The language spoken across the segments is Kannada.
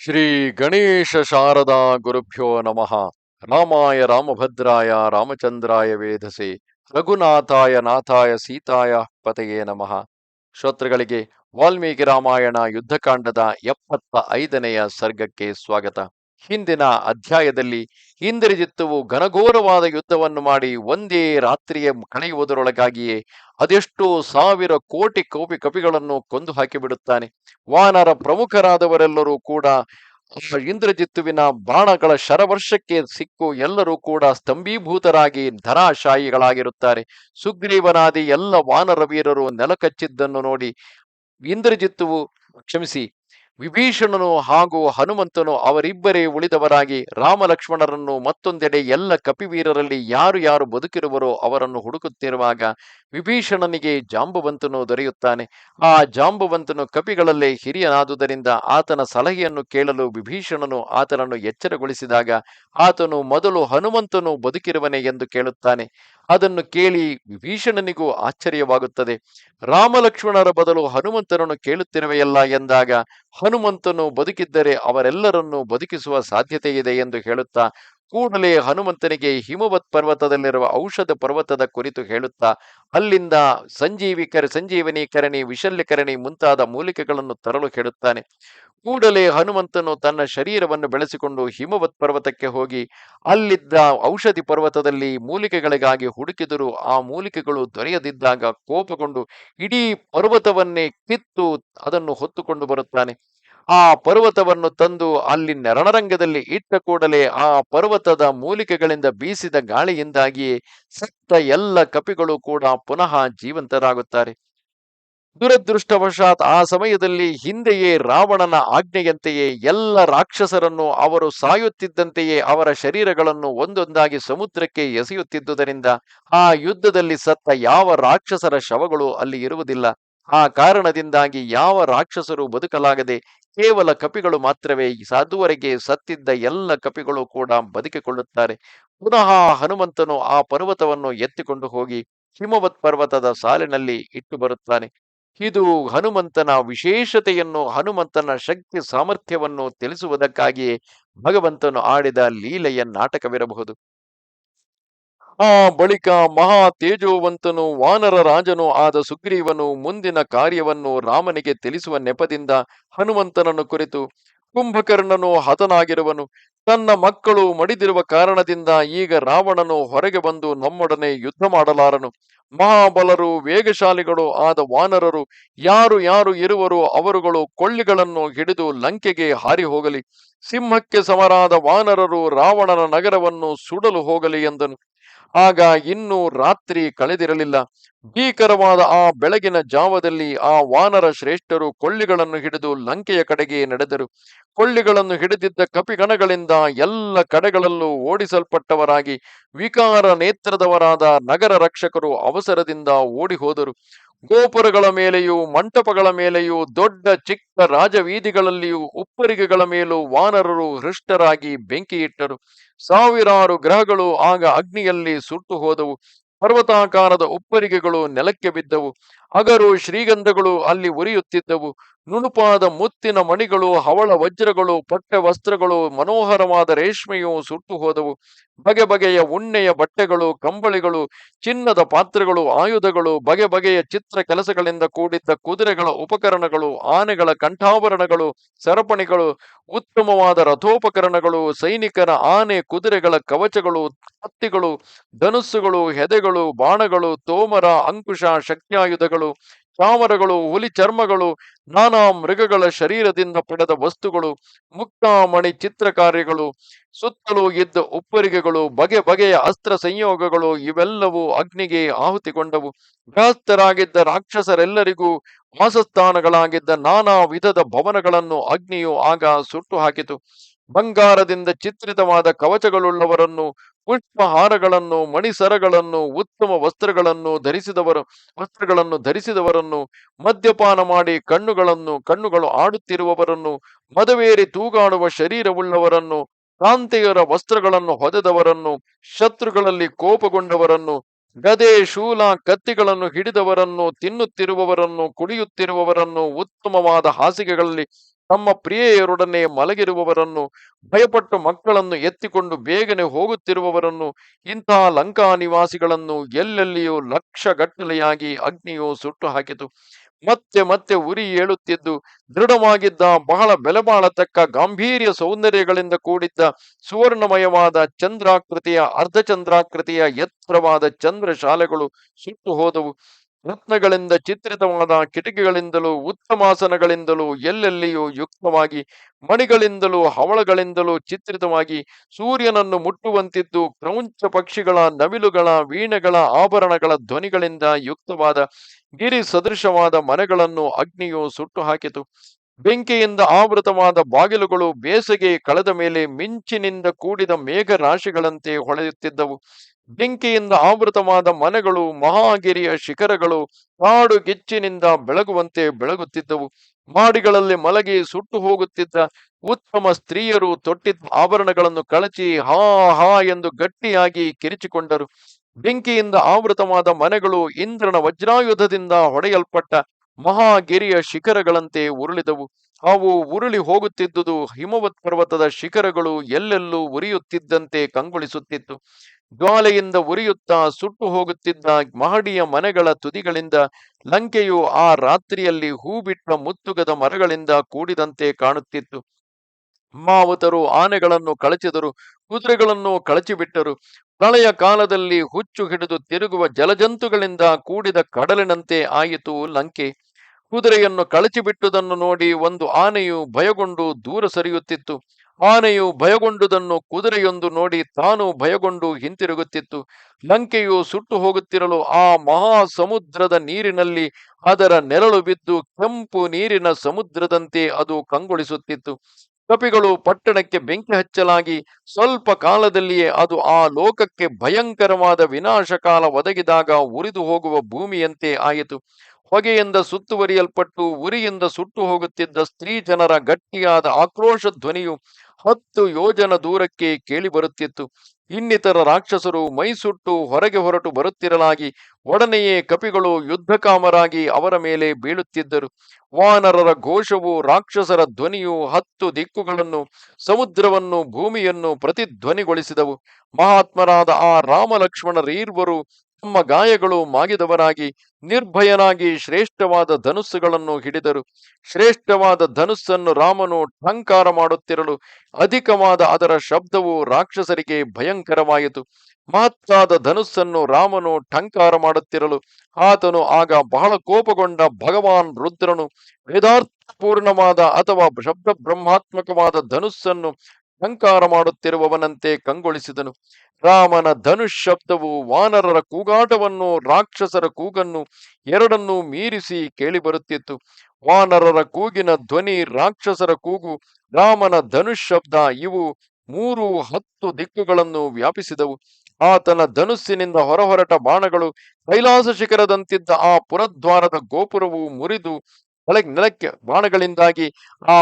ಶ್ರೀ ಗಣೇಶ ಶಾರದಾ ಗುರುಭ್ಯೋ ನಮಃ. ರಾಮಾಯ ರಾಮಭದ್ರಾಯ ರಾಮಚಂದ್ರಾಯ ವೇಧಸೆ ರಘುನಾಥಾಯ ನಾಥಾಯ ಸೀತಾಯ ಪತೆಯೇ ನಮಃ. ಶ್ರೋತೃಗಳಿಗೆ ವಾಲ್ಮೀಕಿ ರಾಮಾಯಣ ಯುದ್ಧಕಾಂಡದ ಎಪ್ಪತ್ತ ಐದನೆಯ ಸರ್ಗಕ್ಕೆ ಸ್ವಾಗತ. ಹಿಂದಿನ ಅಧ್ಯಾಯದಲ್ಲಿ ಇಂದ್ರಜಿತ್ತುವು ಘನಘೋರವಾದ ಯುದ್ಧವನ್ನು ಮಾಡಿ ಒಂದೇ ರಾತ್ರಿಯ ಕಳೆಯುವುದರೊಳಗಾಗಿಯೇ ಅದೆಷ್ಟೋ ಸಾವಿರ ಕೋಟಿ ಕೋಪಿ ಕಪಿಗಳನ್ನು ಕೊಂದು ಹಾಕಿಬಿಡುತ್ತಾನೆ. ವಾನರ ಪ್ರಮುಖರಾದವರೆಲ್ಲರೂ ಕೂಡ ಇಂದ್ರಜಿತ್ತುವಿನ ಬಾಣಗಳ ಶರವರ್ಷಕ್ಕೆ ಸಿಕ್ಕು ಎಲ್ಲರೂ ಕೂಡ ಸ್ತಂಭೀಭೂತರಾಗಿ ಧರಾಶಾಯಿಗಳಾಗಿರುತ್ತಾರೆ. ಸುಗ್ರೀವನಾದಿ ಎಲ್ಲ ವಾನರ ವೀರರು ನೆಲಕಚ್ಚಿದ್ದನ್ನು ನೋಡಿ ಇಂದ್ರಜಿತ್ತುವು ಕ್ಷಮಿಸಿ ವಿಭೀಷಣನು ಹಾಗೂ ಹನುಮಂತನು ಅವರಿಬ್ಬರೇ ಉಳಿದವರಾಗಿ ರಾಮಲಕ್ಷ್ಮಣರನ್ನು ಮತ್ತೊಂದೆಡೆ ಎಲ್ಲ ಕಪಿವೀರರಲ್ಲಿ ಯಾರು ಯಾರು ಬದುಕಿರುವರೋ ಅವರನ್ನು ಹುಡುಕುತ್ತಿರುವಾಗ ವಿಭೀಷಣನಿಗೆ ಜಾಂಬುವಂತನು ದೊರೆಯುತ್ತಾನೆ. ಆ ಜಾಂಬುವಂತನು ಕಪಿಗಳಲ್ಲೇ ಹಿರಿಯನಾದುದರಿಂದ ಆತನ ಸಲಹೆಯನ್ನು ಕೇಳಲು ವಿಭೀಷಣನು ಆತನನ್ನು ಎಚ್ಚರಗೊಳಿಸಿದಾಗ ಆತನು ಮೊದಲು ಹನುಮಂತನು ಬದುಕಿರುವನೆ ಎಂದು ಕೇಳುತ್ತಾನೆ. ಅದನ್ನು ಕೇಳಿ ವಿಭೀಷಣನಿಗೂ ಆಶ್ಚರ್ಯವಾಗುತ್ತದೆ. ರಾಮಲಕ್ಷ್ಮಣರ ಬದಲು ಹನುಮಂತನನ್ನು ಕೇಳುತ್ತಿರುವೆಯಲ್ಲ ಎಂದಾಗ ಹನುಮಂತನು ಬದುಕಿದ್ದರೆ ಅವರೆಲ್ಲರನ್ನೂ ಬದುಕಿಸುವ ಸಾಧ್ಯತೆ ಇದೆ ಎಂದು ಹೇಳುತ್ತಾ ಕೂಡಲೇ ಹನುಮಂತನಿಗೆ ಹಿಮವತ್ ಪರ್ವತದಲ್ಲಿರುವ ಔಷಧ ಪರ್ವತದ ಕುರಿತು ಹೇಳುತ್ತಾ, ಅಲ್ಲಿಂದ ಸಂಜೀವಿಕರ, ಸಂಜೀವನೀಕರಣಿ, ವಿಶಲ್ಯಕರಣಿ ಮುಂತಾದ ಮೂಲಿಕೆಗಳನ್ನು ತರಲು ಹೇಳುತ್ತಾನೆ. ಕೂಡಲೇ ಹನುಮಂತನು ತನ್ನ ಶರೀರವನ್ನು ಬೆಳೆಸಿಕೊಂಡು ಹಿಮವತ್ ಪರ್ವತಕ್ಕೆ ಹೋಗಿ, ಅಲ್ಲಿದ್ದ ಔಷಧಿ ಪರ್ವತದಲ್ಲಿ ಮೂಲಿಕೆಗಳಿಗಾಗಿ ಹುಡುಕಿದರೂ ಆ ಮೂಲಿಕೆಗಳು ದೊರೆಯದಿದ್ದಾಗ ಕೋಪಗೊಂಡು ಇಡೀ ಪರ್ವತವನ್ನೇ ಕಿತ್ತು ಅದನ್ನು ಹೊತ್ತುಕೊಂಡು ಬರುತ್ತಾನೆ. ಆ ಪರ್ವತವನ್ನು ತಂದು ಅಲ್ಲಿ ನರಣರಂಗದಲ್ಲಿ ಇಟ್ಟ ಕೂಡಲೇ ಆ ಪರ್ವತದ ಮೂಲಿಕೆಗಳಿಂದ ಬೀಸಿದ ಗಾಳಿಯಿಂದಾಗಿ ಸತ್ತ ಎಲ್ಲ ಕಪಿಗಳು ಕೂಡ ಪುನಃ ಜೀವಂತರಾಗುತ್ತಾರೆ. ದುರದೃಷ್ಟವಶಾತ್ ಆ ಸಮಯದಲ್ಲಿ ಹಿಂದೆಯೇ ರಾವಣನ ಆಜ್ಞೆಯಂತೆಯೇ ಎಲ್ಲ ರಾಕ್ಷಸರನ್ನು ಅವರು ಸಾಯುತ್ತಿದ್ದಂತೆಯೇ ಅವರ ಶರೀರಗಳನ್ನು ಒಂದೊಂದಾಗಿ ಸಮುದ್ರಕ್ಕೆ ಎಸೆಯುತ್ತಿದ್ದುದರಿಂದ ಆ ಯುದ್ಧದಲ್ಲಿ ಸತ್ತ ಯಾವ ರಾಕ್ಷಸರ ಶವಗಳು ಅಲ್ಲಿ ಇರುವುದಿಲ್ಲ. ಆ ಕಾರಣದಿಂದಾಗಿ ಯಾವ ರಾಕ್ಷಸರು ಬದುಕಲಾಗದೆ ಕೇವಲ ಕಪಿಗಳು ಮಾತ್ರವೇ ಸಾಧುವರೆಗೆ ಸತ್ತಿದ್ದ ಎಲ್ಲ ಕಪಿಗಳು ಕೂಡ ಬದುಕಿಕೊಳ್ಳುತ್ತಾರೆ. ಪುನಃ ಹನುಮಂತನು ಆ ಪರ್ವತವನ್ನು ಎತ್ತಿಕೊಂಡು ಹೋಗಿ ಹಿಮವತ್ ಪರ್ವತದ ಸಾಲಿನಲ್ಲಿ ಇಟ್ಟು ಬರುತ್ತಾನೆ. ಇದು ಹನುಮಂತನ ವಿಶೇಷತೆಯನ್ನು, ಹನುಮಂತನ ಶಕ್ತಿ ಸಾಮರ್ಥ್ಯವನ್ನು ತಿಳಿಸುವುದಕ್ಕಾಗಿಯೇ ಭಗವಂತನು ಆಡಿದ ಲೀಲೆಯ ನಾಟಕವಿರಬಹುದು. ಆ ಬಳಿಕ ಮಹಾ ತೇಜೋವಂತನು, ವಾನರ ರಾಜನು ಆದ ಸುಗ್ರೀವನು ಮುಂದಿನ ಕಾರ್ಯವನ್ನು ರಾಮನಿಗೆ ತಿಳಿಸುವ ನೆಪದಿಂದ ಹನುಮಂತನನ್ನು ಕುರಿತು, ಕುಂಭಕರ್ಣನು ಹತನಾಗಿರುವನು, ತನ್ನ ಮಕ್ಕಳು ಮಡಿದಿರುವ ಕಾರಣದಿಂದ ಈಗ ರಾವಣನು ಹೊರಗೆ ಬಂದು ನಮ್ಮೊಡನೆ ಯುದ್ಧ ಮಾಡಲಾರನು. ಮಹಾಬಲರು, ವೇಗಶಾಲಿಗಳು ಆದ ವಾನರರು, ಯಾರು ಯಾರು ಇರುವರು ಅವರುಗಳು ಕೊಳ್ಳಿಗಳನ್ನು ಹಿಡಿದು ಲಂಕೆಗೆ ಹಾರಿ ಹೋಗಲಿ. ಸಿಂಹಕ್ಕೆ ಸಮರಾದ ವಾನರರು ರಾವಣನ ನಗರವನ್ನು ಸುಡಲು ಹೋಗಲಿ ಎಂದನು. ಆಗ ಇನ್ನೂ ರಾತ್ರಿ ಕಳೆದಿರಲಿಲ್ಲ. ಭೀಕರವಾದ ಆ ಬೆಳಗಿನ ಜಾವದಲ್ಲಿ ಆ ವಾನರ ಶ್ರೇಷ್ಠರು ಕೊಳ್ಳಿಗಳನ್ನು ಹಿಡಿದು ಲಂಕೆಯ ಕಡೆಗೆ ನಡೆದರು. ಕೊಳ್ಳಿಗಳನ್ನು ಹಿಡಿದಿದ್ದ ಕಪಿಗಣಗಳಿಂದ ಎಲ್ಲ ಕಡೆಗಳಲ್ಲೂ ಓಡಿಸಲ್ಪಟ್ಟವರಾಗಿ ವಿಕಾರ ನೇತ್ರದವರಾದ ನಗರ ರಕ್ಷಕರು ಅವಸರದಿಂದ ಓಡಿ ಹೋದರು ಗೋಪುರಗಳ ಮೇಲೆಯೂ, ಮಂಟಪಗಳ ಮೇಲೆಯೂ, ದೊಡ್ಡ, ಚಿಕ್ಕ ರಾಜವೀದಿಗಳಲ್ಲಿಯೂ ಉಪ್ಪರಿಗೆಗಳ ಮೇಲೂ ವಾನರರು ಹೃಷ್ಟರಾಗಿ ಬೆಂಕಿಯಿಟ್ಟರು. ಸಾವಿರಾರು ಗ್ರಹಗಳು ಆಗ ಅಗ್ನಿಯಲ್ಲಿ ಸುಟ್ಟು ಹೋದವು. ಪರ್ವತಾಕಾರದ ಉಪ್ಪರಿಗೆಗಳು ನೆಲಕ್ಕೆ ಬಿದ್ದವು. ಅಗರು ಶ್ರೀಗಂಧಗಳು ಅಲ್ಲಿ ಉರಿಯುತ್ತಿದ್ದವು. ನುಣುಪಾದ ಮುತ್ತಿನ ಮಣಿಗಳು, ಹವಳ ವಜ್ರಗಳು ಪಟ್ಟೆ ವಸ್ತ್ರಗಳು, ಮನೋಹರವಾದ ರೇಷ್ಮೆಯು ಸುಟ್ಟು ಹೋದವು. ಬಗೆ ಬಗೆಯ ಉಣ್ಣೆಯ ಬಟ್ಟೆಗಳು, ಕಂಬಳಿಗಳು, ಚಿನ್ನದ ಪಾತ್ರೆಗಳು, ಆಯುಧಗಳು, ಬಗೆ ಬಗೆಯ ಚಿತ್ರ ಕೆಲಸಗಳಿಂದ ಕೂಡಿದ್ದ ಕುದುರೆಗಳ ಉಪಕರಣಗಳು, ಆನೆಗಳ ಕಂಠಾಭರಣಗಳು ಸರಪಣಿಗಳು, ಉತ್ತಮವಾದ ರಥೋಪಕರಣಗಳು, ಸೈನಿಕರ ಆನೆ ಕುದುರೆಗಳ ಕವಚಗಳು ಕತ್ತಿಗಳು ಧನುಸ್ಸುಗಳು, ಹೆದೆಗಳು, ಬಾಣಗಳು, ತೋಮರ, ಅಂಕುಶ, ಶಕ್ತಿಯಾಯುಧಗಳು ಚಾಮರಗಳು, ಹುಲಿ ಚರ್ಮಗಳು, ನಾನಾ ಮೃಗಗಳ ಶರೀರದಿಂದ ಪಡೆದ ವಸ್ತುಗಳು, ಮುಕ್ತಾಮಣಿ ಚಿತ್ರಕಾರ್ಯಗಳು, ಸುತ್ತಲೂ ಇದ್ದ ಉಪ್ಪರಿಗೆಗಳು, ಬಗೆ ಬಗೆಯ ಅಸ್ತ್ರ ಸಂಯೋಗಗಳು, ಇವೆಲ್ಲವೂ ಅಗ್ನಿಗೆ ಆಹುತಿಗೊಂಡವು ಗೃಹಸ್ಥರಾಗಿದ್ದ ರಾಕ್ಷಸರೆಲ್ಲರಿಗೂ ವಾಸಸ್ಥಾನಗಳಾಗಿದ್ದ ನಾನಾ ವಿಧದ ಭವನಗಳನ್ನು ಅಗ್ನಿಯು ಆಗ ಸುಟ್ಟು ಹಾಕಿತು. ಬಂಗಾರದಿಂದ ಚಿತ್ರಿತವಾದ ಕವಚಗಳುಳ್ಳವರನ್ನು, ಪುಷ್ಪಹಾರಗಳನ್ನು, ಮಣಿಸರಗಳನ್ನು, ಉತ್ತಮ ವಸ್ತ್ರಗಳನ್ನು ಧರಿಸಿದವರು, ವಸ್ತ್ರಗಳನ್ನು ಧರಿಸಿದವರನ್ನು, ಮದ್ಯಪಾನ ಮಾಡಿ ಕಣ್ಣುಗಳನ್ನು, ಕಣ್ಣುಗಳು ಆಡುತ್ತಿರುವವರನ್ನು, ಮದವೇರಿ ತೂಗಾಡುವ ಶರೀರವುಳ್ಳವರನ್ನು, ಕಾಂತಿಯರ ವಸ್ತ್ರಗಳನ್ನು ಹೊದೆದವರನ್ನು, ಶತ್ರುಗಳಲ್ಲಿ ಕೋಪಗೊಂಡವರನ್ನು, ಗದೆ, ಶೂಲ, ಕತ್ತಿಗಳನ್ನು ಹಿಡಿದವರನ್ನು, ತಿನ್ನುತ್ತಿರುವವರನ್ನು, ಕುಡಿಯುತ್ತಿರುವವರನ್ನು, ಉತ್ತಮವಾದ ಹಾಸಿಗೆಗಳಲ್ಲಿ ತಮ್ಮ ಪ್ರಿಯೆಯರೊಡನೆ ಮಲಗಿರುವವರನ್ನು, ಭಯಪಟ್ಟು ಮಕ್ಕಳನ್ನು ಎತ್ತಿಕೊಂಡು ಬೇಗನೆ ಹೋಗುತ್ತಿರುವವರನ್ನು, ಇಂತಹ ಲಂಕಾ ನಿವಾಸಿಗಳನ್ನು ಎಲ್ಲೆಲ್ಲಿಯೂ ಲಕ್ಷಗಟ್ಟಲೆಯಾಗಿ ಅಗ್ನಿಯು ಸುಟ್ಟು ಹಾಕಿತು ಮತ್ತೆ ಮತ್ತೆ ಉರಿ ಏಳುತ್ತಿದ್ದು, ದೃಢವಾಗಿದ್ದ, ಬಹಳ ಬೆಲೆಬಾಳತಕ್ಕ ಗಾಂಭೀರ್ಯ ಸೌಂದರ್ಯಗಳಿಂದ ಕೂಡಿದ್ದ, ಸುವರ್ಣಮಯವಾದ ಚಂದ್ರಾಕೃತಿಯ, ಅರ್ಧಚಂದ್ರಾಕೃತಿಯ ಎತ್ತರವಾದ ಚಂದ್ರ ಶಾಲೆಗಳು ಸುಟ್ಟು ಹೋದವು. ರತ್ನಗಳಿಂದ ಚಿತ್ರಿತವಾದ ಕಿಟಕಿಗಳಿಂದಲೂ, ಉತ್ತಮಾಸನಗಳಿಂದಲೂ, ಎಲ್ಲೆಲ್ಲಿಯೂ ಯುಕ್ತವಾಗಿ, ಮಣಿಗಳಿಂದಲೂ, ಹವಳಗಳಿಂದಲೂ ಚಿತ್ರಿತವಾಗಿ ಸೂರ್ಯನನ್ನು ಮುಟ್ಟುವಂತಿದ್ದು ಕ್ರೌಂಚ ಪಕ್ಷಿಗಳ ನವಿಲುಗಳ, ವೀಣೆಗಳ ಆಭರಣಗಳ ಧ್ವನಿಗಳಿಂದ ಯುಕ್ತವಾದ ಗಿರಿ ಸದೃಶವಾದ ಮನೆಗಳನ್ನು ಅಗ್ನಿಯು ಸುಟ್ಟು ಹಾಕಿತು ಬೆಂಕಿಯಿಂದ ಆವೃತವಾದ ಬಾಗಿಲುಗಳು ಬೇಸಗೆ ಕಳೆದ ಮೇಲೆ ಮಿಂಚಿನಿಂದ ಕೂಡಿದ ಮೇಘರಾಶಿಗಳಂತೆ ಹೊಳೆಯುತ್ತಿದ್ದವು. ಬೆಂಕಿಯಿಂದ ಆವೃತವಾದ ಮನೆಗಳು, ಮಹಾಗಿರಿಯ ಶಿಖರಗಳು ಕಾಡು ಗಿಚ್ಚಿನಿಂದ ಬೆಳಗುವಂತೆ ಬೆಳಗುತ್ತಿದ್ದವು. ಮಾಡಿಗಳಲ್ಲಿ ಮಲಗಿ ಸುಟ್ಟು ಹೋಗುತ್ತಿದ್ದ ಉತ್ತಮ ಸ್ತ್ರೀಯರು ತೊಟ್ಟಿದ್ದ ಆಭರಣಗಳನ್ನು ಕಳಚಿ ಹಾ ಹಾ ಎಂದು ಗಟ್ಟಿಯಾಗಿ ಕಿರಿಚಿಕೊಂಡರು. ಬೆಂಕಿಯಿಂದ ಆವೃತವಾದ ಮನೆಗಳು ಇಂದ್ರನ ವಜ್ರಾಯುಧದಿಂದ ಹೊಡೆಯಲ್ಪಟ್ಟ ಮಹಾಗಿರಿಯ ಶಿಖರಗಳಂತೆ ಉರುಳಿದವು. ಅವು ಉರುಳಿ ಹೋಗುತ್ತಿದ್ದುದು ಹಿಮವತ್ ಪರ್ವತದ ಶಿಖರಗಳು ಎಲ್ಲೆಲ್ಲೂ ಉರಿಯುತ್ತಿದ್ದಂತೆ ಕಂಗೊಳಿಸುತ್ತಿತ್ತು. ಜ್ವಾಲೆಯಿಂದ ಉರಿಯುತ್ತಾ ಸುಟ್ಟು ಹೋಗುತ್ತಿದ್ದ ಮಹಡಿಯ ಮನೆಗಳ ತುದಿಗಳಿಂದ ಲಂಕೆಯು ಆ ರಾತ್ರಿಯಲ್ಲಿ ಹೂ ಬಿಟ್ಟ ಮುತ್ತುಗದ ಮರಗಳಿಂದ ಕೂಡಿದಂತೆ ಕಾಣುತ್ತಿತ್ತು. ಮಾವುತರು ಆನೆಗಳನ್ನು ಕಳಚಿದರು, ಕುದುರೆಗಳನ್ನು ಕಳಚಿಬಿಟ್ಟರು. ಪ್ರಳಯ ಕಾಲದಲ್ಲಿ ಹುಚ್ಚು ಹಿಡಿದು ತಿರುಗುವ ಜಲಜಂತುಗಳಿಂದ ಕೂಡಿದ ಕಡಲಿನಂತೆ ಆಯಿತು ಲಂಕೆ. ಕುದುರೆಯನ್ನು ಕಳಚಿಬಿಟ್ಟುದನ್ನು ನೋಡಿ ಒಂದು ಆನೆಯು ಭಯಗೊಂಡು ದೂರ ಸರಿಯುತ್ತಿತ್ತು. ಆನೆಯು ಭಯಗೊಂಡುದನ್ನು ಕುದುರೆಯೊಂದು ನೋಡಿ ತಾನು ಭಯಗೊಂಡು ಹಿಂತಿರುಗುತ್ತಿತ್ತು. ಲಂಕೆಯು ಸುಟ್ಟು ಹೋಗುತ್ತಿರಲು ಆ ಮಹಾ ಸಮುದ್ರದ ನೀರಿನಲ್ಲಿ ಅದರ ನೆರಳು ಬಿದ್ದು ಕೆಂಪು ನೀರಿನ ಸಮುದ್ರದಂತೆ ಅದು ಕಂಗೊಳಿಸುತ್ತಿತ್ತು. ಕಪಿಗಳು ಪಟ್ಟಣಕ್ಕೆ ಬೆಂಕಿ ಹಚ್ಚಲಾಗಿ ಸ್ವಲ್ಪ ಕಾಲದಲ್ಲಿಯೇ ಅದು ಆ ಲೋಕಕ್ಕೆ ಭಯಂಕರವಾದ ವಿನಾಶಕಾಲ ಒದಗಿದಾಗ ಉರಿದು ಹೋಗುವ ಭೂಮಿಯಂತೆ ಆಯಿತು. ಹೊಗೆಯಿಂದ ಸುತ್ತುವರಿಯಲ್ಪಟ್ಟು, ಉರಿಯಿಂದ ಸುಟ್ಟು ಹೋಗುತ್ತಿದ್ದ ಸ್ತ್ರೀ ಜನರ ಗಟ್ಟಿಯಾದ ಆಕ್ರೋಶ ಧ್ವನಿಯು ಹತ್ತು ಯೋಜನ ದೂರಕ್ಕೆ ಕೇಳಿಬರುತ್ತಿತ್ತು. ಇನ್ನಿತರ ರಾಕ್ಷಸರು ಮೈಸುಟ್ಟು ಹೊರಗೆ ಹೊರಟು ಬರುತ್ತಿರಲಾಗಿ, ಒಡನೆಯೇ ಕಪಿಗಳು ಯುದ್ಧಕಾಮರಾಗಿ ಅವರ ಮೇಲೆ ಬೀಳುತ್ತಿದ್ದರು. ವಾನರರ ಘೋಷವು ರಾಕ್ಷಸರ ಧ್ವನಿಯು ಹತ್ತು ದಿಕ್ಕುಗಳನ್ನು, ಸಮುದ್ರವನ್ನು, ಭೂಮಿಯನ್ನು ಪ್ರತಿಧ್ವನಿಗೊಳಿಸಿದವು. ಮಹಾತ್ಮರಾದ ಆ ರಾಮಲಕ್ಷ್ಮಣರೀರ್ವರು ತಮ್ಮ ಗಾಯಗಳು ಮಾಗಿದವರಾಗಿ ನಿರ್ಭಯನಾಗಿ ಶ್ರೇಷ್ಠವಾದ ಧನುಸ್ಸುಗಳನ್ನು ಹಿಡಿದರು. ಶ್ರೇಷ್ಠವಾದ ಧನುಸ್ಸನ್ನು ರಾಮನು ಠಂಕಾರ ಮಾಡುತ್ತಿರಲು ಅಧಿಕವಾದ ಅದರ ಶಬ್ದವು ರಾಕ್ಷಸರಿಗೆ ಭಯಂಕರವಾಯಿತು. ಮಹತ್ತಾದ ಧನುಸ್ಸನ್ನು ರಾಮನು ಠಂಕಾರ ಮಾಡುತ್ತಿರಲು ಆತನು ಆಗ ಬಹಳ ಕೋಪಗೊಂಡ ಭಗವಾನ್ ರುದ್ರನು ವೇದಾರ್ಥಪೂರ್ಣವಾದ ಅಥವಾ ಶಬ್ದ ಬ್ರಹ್ಮಾತ್ಮಕವಾದ ಧನುಸ್ಸನ್ನು ಠಂಕಾರ ಮಾಡುತ್ತಿರುವವನಂತೆ ಕಂಗೊಳಿಸಿದನು. ರಾಮನ ಧನುಷ್ ಶಬ್ದವು ವಾನರರ ಕೂಗಾಟವನ್ನು, ರಾಕ್ಷಸರ ಕೂಗನ್ನು ಎರಡನ್ನೂ ಮೀರಿಸಿ ಕೇಳಿಬರುತ್ತಿತ್ತು. ವಾನರರ ಕೂಗಿನ ಧ್ವನಿ, ರಾಕ್ಷಸರ ಕೂಗು, ರಾಮನ ಧನುಷ್ ಶಬ್ದ ಇವು ಮೂರು ಹತ್ತು ದಿಕ್ಕುಗಳನ್ನು ವ್ಯಾಪಿಸಿದವು. ಆತನ ಧನುಸ್ಸಿನಿಂದ ಹೊರಹೊರಟ ಬಾಣಗಳು ಕೈಲಾಸ ಶಿಖರದಂತಿದ್ದ ಆ ಪುರದ್ವಾರದ ಗೋಪುರವು ಮುರಿದು ನೆಲಕ್ಕೆ ಬಾಣಗಳಿಂದಾಗಿ ಆ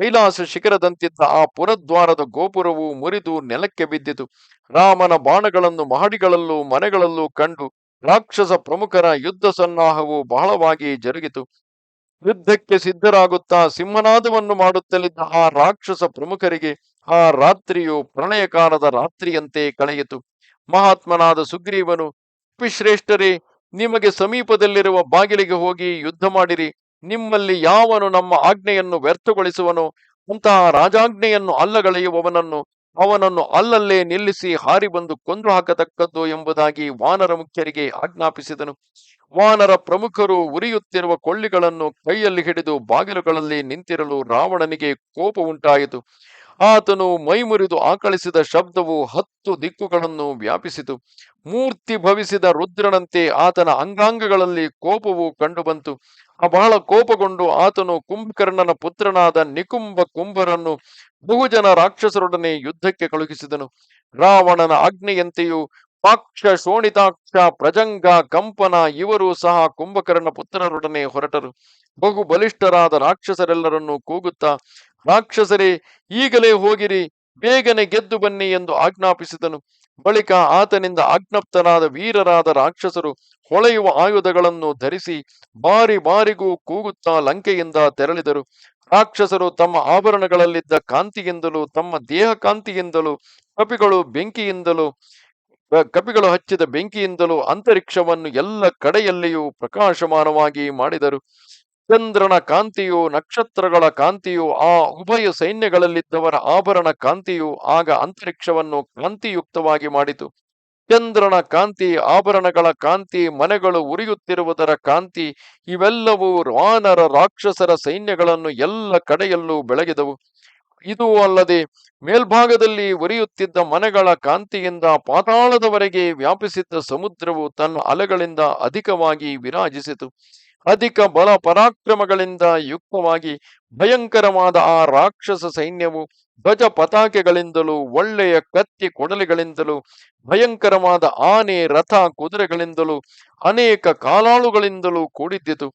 ಕೈಲಾಸ ಶಿಖರದಂತಿದ್ದ ಆ ಪುರದ್ವಾರದ ಗೋಪುರವು ಮುರಿದು ನೆಲಕ್ಕೆ ಬಿದ್ದಿತು. ರಾಮನ ಬಾಣಗಳನ್ನು ಮಹಡಿಗಳಲ್ಲೂ ಮನೆಗಳಲ್ಲೂ ಕಂಡು ರಾಕ್ಷಸ ಪ್ರಮುಖರ ಯುದ್ಧ ಸನ್ನಾಹವು ಬಹಳವಾಗಿ ಜರುಗಿತು. ಯುದ್ಧಕ್ಕೆ ಸಿದ್ಧರಾಗುತ್ತಾ ಸಿಂಹನಾದವನ್ನು ಮಾಡುತ್ತಲಿದ್ದ ಆ ರಾಕ್ಷಸ ಪ್ರಮುಖರಿಗೆ ಆ ರಾತ್ರಿಯು ಪ್ರಳಯಕಾಲದ ರಾತ್ರಿಯಂತೆ ಕಳೆಯಿತು. ಮಹಾತ್ಮನಾದ ಸುಗ್ರೀವನು ಪಿಶ್ರೇಷ್ಠರೇ ನಿಮಗೆ ಸಮೀಪದಲ್ಲಿರುವ ಬಾಗಿಲಿಗೆ ಹೋಗಿ ಯುದ್ಧ ಮಾಡಿರಿ. ನಿಮ್ಮಲ್ಲಿ ಯಾವನು ನಮ್ಮ ಆಜ್ಞೆಯನ್ನು ವ್ಯರ್ಥಗೊಳಿಸುವನು? ಅಂತಹ ರಾಜಾಜ್ಞೆಯನ್ನು ಅಲ್ಲಗಳೆಯುವವನನ್ನು, ಅವನನ್ನು ಅಲ್ಲಲ್ಲೇ ನಿಲ್ಲಿಸಿ ಹಾರಿ ಬಂದು ಕೊಂದು ಹಾಕತಕ್ಕದ್ದು ಎಂಬುದಾಗಿ ವಾನರ ಮುಖ್ಯರಿಗೆ ಆಜ್ಞಾಪಿಸಿದನು. ವಾನರ ಪ್ರಮುಖರು ಉರಿಯುತ್ತಿರುವ ಕೊಳ್ಳಿಗಳನ್ನು ಕೈಯಲ್ಲಿ ಹಿಡಿದು ಬಾಗಿಲುಗಳಲ್ಲಿ ನಿಂತಿರಲು ರಾವಣನಿಗೆ ಕೋಪ ಉಂಟಾಯಿತು. ಆತನು ಮೈಮುರಿದು ಆಕಳಿಸಿದ ಶಬ್ದವು ಹತ್ತು ದಿಕ್ಕುಗಳನ್ನು ವ್ಯಾಪಿಸಿತು. ಮೂರ್ತಿ ಭವಿಸಿದ ರುದ್ರನಂತೆ ಆತನ ಅಂಗಾಂಗಗಳಲ್ಲಿ ಕೋಪವು ಕಂಡುಬಂತು. ಬಹಳ ಕೋಪಗೊಂಡು ಆತನು ಕುಂಭಕರ್ಣನ ಪುತ್ರನಾದ ನಿಕುಂಭ ಕುಂಭರನ್ನು ಬಹುಜನ ರಾಕ್ಷಸರೊಡನೆ ಯುದ್ಧಕ್ಕೆ ಕಳುಹಿಸಿದನು. ರಾವಣನ ಆಜ್ಞೆಯಂತೆಯೂ ಪಾಕ್ಷ ಶೋಣಿತಾಕ್ಷ ಪ್ರಜಂಗ ಕಂಪನ ಇವರು ಸಹ ಕುಂಭಕರ್ಣ ಪುತ್ರರೊಡನೆ ಹೊರಟರು. ಬಹು ಬಲಿಷ್ಠರಾದ ರಾಕ್ಷಸರೆಲ್ಲರನ್ನು ಕೂಗುತ್ತಾ, ರಾಕ್ಷಸರೇ, ಈಗಲೇ ಹೋಗಿರಿ, ಬೇಗನೆ ಗೆದ್ದು ಬನ್ನಿ ಎಂದು ಆಜ್ಞಾಪಿಸಿದನು. ಬಳಿಕ ಆತನಿಂದ ಆಜ್ಞಪ್ತರಾದ ವೀರರಾದ ರಾಕ್ಷಸರು ಹೊಳೆಯುವ ಆಯುಧಗಳನ್ನು ಧರಿಸಿ ಬಾರಿ ಬಾರಿಗೂ ಕೂಗುತ್ತಾ ಲಂಕೆಯಿಂದ ತೆರಳಿದರು. ರಾಕ್ಷಸರು ತಮ್ಮ ಆಭರಣಗಳಲ್ಲಿದ್ದ ಕಾಂತಿಯಿಂದಲೂ, ತಮ್ಮ ದೇಹ ಕಾಂತಿಯಿಂದಲೂ ಕಪಿಗಳು ಬೆಂಕಿಯಿಂದಲೂ ಕಪಿಗಳು ಹಚ್ಚಿದ ಬೆಂಕಿಯಿಂದಲೂ ಅಂತರಿಕ್ಷವನ್ನು ಎಲ್ಲ ಕಡೆಯಲ್ಲಿಯೂ ಪ್ರಕಾಶಮಾನವಾಗಿ ಮಾಡಿದರು. ಚಂದ್ರನ ಕಾಂತಿಯು, ನಕ್ಷತ್ರಗಳ ಕಾಂತಿಯು, ಆ ಉಭಯ ಸೈನ್ಯಗಳಲ್ಲಿದ್ದವರ ಆಭರಣ ಕಾಂತಿಯು ಆಗ ಅಂತರಿಕ್ಷವನ್ನು ಕಾಂತಿಯುಕ್ತವಾಗಿ ಮಾಡಿತು. ಚಂದ್ರನ ಕಾಂತಿ, ಆಭರಣಗಳ ಕಾಂತಿ, ಮನೆಗಳು ಉರಿಯುತ್ತಿರುವುದರ ಕಾಂತಿ, ಇವೆಲ್ಲವೂ ವಾನರ ರಾಕ್ಷಸರ ಸೈನ್ಯಗಳನ್ನು ಎಲ್ಲ ಕಡೆಯಲ್ಲೂ ಬೆಳಗಿದವು. ಇದು ಅಲ್ಲದೆ ಮೇಲ್ಭಾಗದಲ್ಲಿ ಉರಿಯುತ್ತಿದ್ದ ಮನೆಗಳ ಕಾಂತಿಯಿಂದ ಪಾತಾಳದವರೆಗೆ ವ್ಯಾಪಿಸಿದ್ದ ಸಮುದ್ರವು ತನ್ನ ಅಲೆಗಳಿಂದ ಅಧಿಕವಾಗಿ ವಿರಾಜಿಸಿತು. ಅಧಿಕ ಬಲ ಪರಾಕ್ರಮಗಳಿಂದ ಯುಕ್ತವಾಗಿ ಭಯಂಕರವಾದ ಆ ರಾಕ್ಷಸ ಸೈನ್ಯವು ಧ್ವಜ ಪತಾಕೆಗಳಿಂದಲೂ ಒಳ್ಳೆಯ ಕತ್ತಿ ಕೊಡಲಿಗಳಿಂದಲೂ ಭಯಂಕರವಾದ ಆನೆ ರಥ ಕುದುರೆಗಳಿಂದಲೂ ಅನೇಕ ಕಾಲಾಳುಗಳಿಂದಲೂ ಕೂಡಿದ್ದಿತು.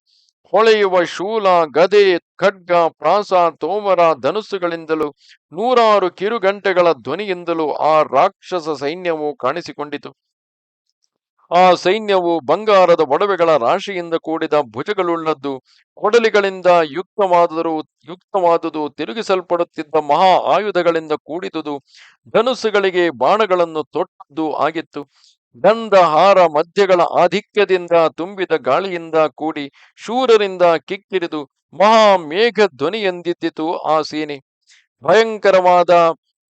ಹೊಳೆಯುವ ಶೂಲ, ಗದೆ, ಖಡ್ಗ, ಪ್ರಾಸ, ತೋಮರ ಧನುಸುಗಳಿಂದಲೂ ನೂರಾರು ಕಿರುಗಂಟೆಗಳ ಧ್ವನಿಯಿಂದಲೂ ಆ ರಾಕ್ಷಸ ಸೈನ್ಯವು ಕಾಣಿಸಿಕೊಂಡಿತು. ಆ ಸೈನ್ಯವು ಬಂಗಾರದ ಒಡವೆಗಳ ರಾಶಿಯಿಂದ ಕೂಡಿದ ಭುಜಗಳುಳ್ಳದ್ದು, ಕೊಡಲಿಗಳಿಂದ ಯುಕ್ತವಾದರೂ ಯುಕ್ತವಾದುದು ತಿರುಗಿಸಲ್ಪಡುತ್ತಿದ್ದ ಮಹಾ ಆಯುಧಗಳಿಂದ ಕೂಡಿದುದು ಧನುಸುಗಳಿಗೆ ಬಾಣಗಳನ್ನು ತೊಟ್ಟದ್ದು ಆಗಿತ್ತು. ಗಂಧ ಹಾರ ಮಧ್ಯಗಳ ಆಧಿಕ್ಯದಿಂದ ತುಂಬಿದ ಗಾಳಿಯಿಂದ ಕೂಡಿ ಶೂರರಿಂದ ಕಿಕ್ಕಿರಿದು ಮಹಾ ಮೇಘ ಧ್ವನಿಯೆಂದಿದ್ದಿತು ಆ ಸೇನೆ. ಭಯಂಕರವಾದ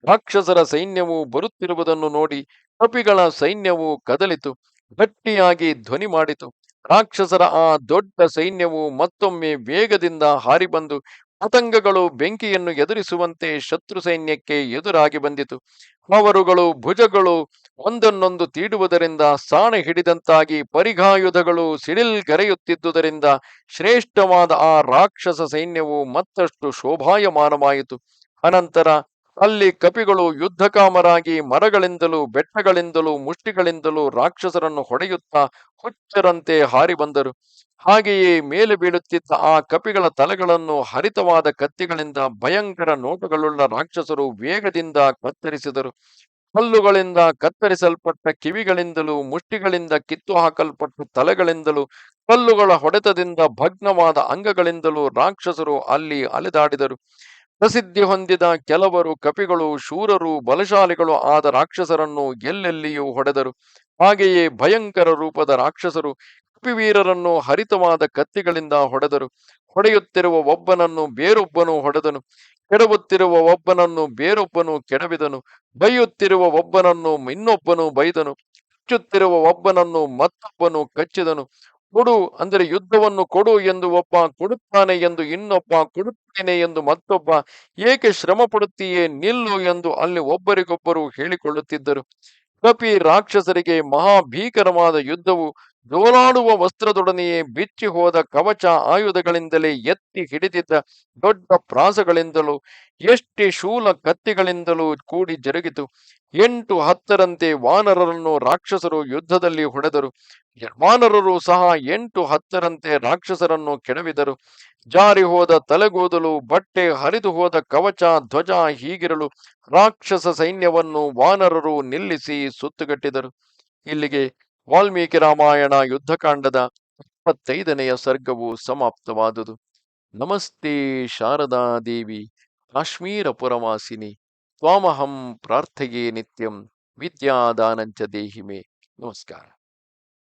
ರಾಕ್ಷಸರ ಸೈನ್ಯವು ಬರುತ್ತಿರುವುದನ್ನು ನೋಡಿ ಕಪಿಗಳ ಸೈನ್ಯವು ಕದಲಿತು. ಗಟ್ಟಿಯಾಗಿ ಧ್ವನಿ ಮಾಡಿತು. ರಾಕ್ಷಸರ ಆ ದೊಡ್ಡ ಸೈನ್ಯವು ಮತ್ತೊಮ್ಮೆ ವೇಗದಿಂದ ಹಾರಿಬಂದು ಪತಂಗಗಳು ಬೆಂಕಿಯನ್ನು ಎದುರಿಸುವಂತೆ ಶತ್ರು ಸೈನ್ಯಕ್ಕೆ ಎದುರಾಗಿ ಬಂದಿತು. ಅವರುಗಳು, ಭುಜಗಳು ಒಂದನ್ನೊಂದು ತೀಡುವುದರಿಂದ ಸಾಣೆ ಹಿಡಿದಂತಾಗಿ ಪರಿಘಾಯುಧಗಳು ಸಿಡಿಲ್ಗರೆಯುತ್ತಿದ್ದುದರಿಂದ ಶ್ರೇಷ್ಠವಾದ ಆ ರಾಕ್ಷಸ ಸೈನ್ಯವು ಮತ್ತಷ್ಟು ಶೋಭಾಯಮಾನವಾಯಿತು. ಅನಂತರ ಅಲ್ಲಿ ಕಪಿಗಳು ಯುದ್ಧಕಾಮರಾಗಿ ಮರಗಳಿಂದಲೂ ಬೆಟ್ಟಗಳಿಂದಲೂ ಮುಷ್ಟಿಗಳಿಂದಲೂ ರಾಕ್ಷಸರನ್ನು ಹೊಡೆಯುತ್ತಾ ಹುಚ್ಚರಂತೆ ಹಾರಿ ಬಂದರು. ಹಾಗೆಯೇ ಮೇಲೆ ಬೀಳುತ್ತಿದ್ದ ಆ ಕಪಿಗಳ ತಲೆಗಳನ್ನು ಹರಿತವಾದ ಕತ್ತಿಗಳಿಂದ ಭಯಂಕರ ನೋಟಗಳುಳ್ಳ ರಾಕ್ಷಸರು ವೇಗದಿಂದ ಕತ್ತರಿಸಿದರು. ಹಲ್ಲುಗಳಿಂದ ಕತ್ತರಿಸಲ್ಪಟ್ಟ ಕಿವಿಗಳಿಂದಲೂ ಮುಷ್ಟಿಗಳಿಂದ ಕಿತ್ತು ಹಾಕಲ್ಪಟ್ಟ ತಲೆಗಳಿಂದಲೂ ಕಲ್ಲುಗಳ ಹೊಡೆತದಿಂದ ಭಗ್ನವಾದ ಅಂಗಗಳಿಂದಲೂ ರಾಕ್ಷಸರು ಅಲ್ಲಿ ಅಲೆದಾಡಿದರು. ಪ್ರಸಿದ್ಧಿ ಹೊಂದಿದ ಕೆಲವರು ಕಪಿಗಳು, ಶೂರರು, ಬಲಶಾಲಿಗಳು ಆದ ರಾಕ್ಷಸರನ್ನು ಎಲ್ಲೆಲ್ಲಿಯೂ ಹೊಡೆದರು. ಹಾಗೆಯೇ ಭಯಂಕರ ರೂಪದ ರಾಕ್ಷಸರು ಕಪಿವೀರರನ್ನು ಹರಿತವಾದ ಕತ್ತಿಗಳಿಂದ ಹೊಡೆದರು. ಹೊಡೆಯುತ್ತಿರುವ ಒಬ್ಬನನ್ನು ಬೇರೊಬ್ಬನು ಹೊಡೆದನು. ಕೆಡವುತ್ತಿರುವ ಒಬ್ಬನನ್ನು ಬೇರೊಬ್ಬನು ಕೆಡವಿದನು. ಬೈಯುತ್ತಿರುವ ಒಬ್ಬನನ್ನು ಇನ್ನೊಬ್ಬನು ಬೈದನು. ಕಚ್ಚುತ್ತಿರುವ ಒಬ್ಬನನ್ನು ಮತ್ತೊಬ್ಬನು ಕಚ್ಚಿದನು. ಕೊಡು ಅಂದರೆ ಯುದ್ಧವನ್ನು ಕೊಡು ಎಂದು ಒಬ್ಬ ಕೊಡುತ್ತಾನೆ ಎಂದು ಇನ್ನೊಬ್ಬ ಕೊಡುತ್ತೇನೆ ಎಂದು ಮತ್ತೊಬ್ಬ ಏಕೆ ಶ್ರಮ ಪಡುತ್ತೀಯೇ ನಿಲ್ಲು ಎಂದು ಅಲ್ಲಿ ಒಬ್ಬರಿಗೊಬ್ಬರು ಹೇಳಿಕೊಳ್ಳುತ್ತಿದ್ದರು. ಕಪಿ ರಾಕ್ಷಸರಿಗೆ ಮಹಾಭೀಕರವಾದ ಯುದ್ಧವು ಜೋಲಾಡುವ ವಸ್ತ್ರದೊಡನೆಯೇ ಬಿಚ್ಚಿ ಹೋದ ಕವಚ ಆಯುಧಗಳಿಂದಲೇ ಎತ್ತಿ ಹಿಡಿದಿದ್ದ ದೊಡ್ಡ ಪ್ರಾಸಗಳಿಂದಲೂ, ಎಷ್ಟೇ ಶೂಲ ಕತ್ತಿಗಳಿಂದಲೂ ಕೂಡಿ ಜರುಗಿತು. ಎಂಟು ಹತ್ತರಂತೆ ವಾನರರನ್ನು ರಾಕ್ಷಸರು ಯುದ್ಧದಲ್ಲಿ ಹೊಡೆದರು. ವಾನರರು ಸಹ ಎಂಟು ಹತ್ತರಂತೆ ರಾಕ್ಷಸರನ್ನು ಕೆಡವಿದರು. ಜಾರಿ ಹೋದ ತಲೆಗೂದಲು ಬಟ್ಟೆ ಹರಿದು ಹೋದ ಕವಚ ಧ್ವಜ ಹೀಗಿರಲು ರಾಕ್ಷಸ ಸೈನ್ಯವನ್ನು ವಾನರರು ನಿಲ್ಲಿಸಿ ಸುತ್ತುಗಟ್ಟಿದರು. ಇಲ್ಲಿಗೆ ವಾಲ್ಮೀಕಿ ರಾಮಾಯಣ ಯುದ್ಧಕಾಂಡದ ಇಪ್ಪತ್ತೈದನೆಯ ಸರ್ಗವು ಸಮಾಪ್ತವಾದುದು. ನಮಸ್ತೆ ಶಾರದಾ ದೇವಿ ಕಾಶ್ಮೀರ ಪುರವಾಸಿನಿ ತ್ವಾಮಹಂ ಪ್ರಾರ್ಥೆಯೇ ನಿತ್ಯಂ ವಿದ್ಯಾದಾನಂಚ ದೇಹಿಮೆ. ನಮಸ್ಕಾರ.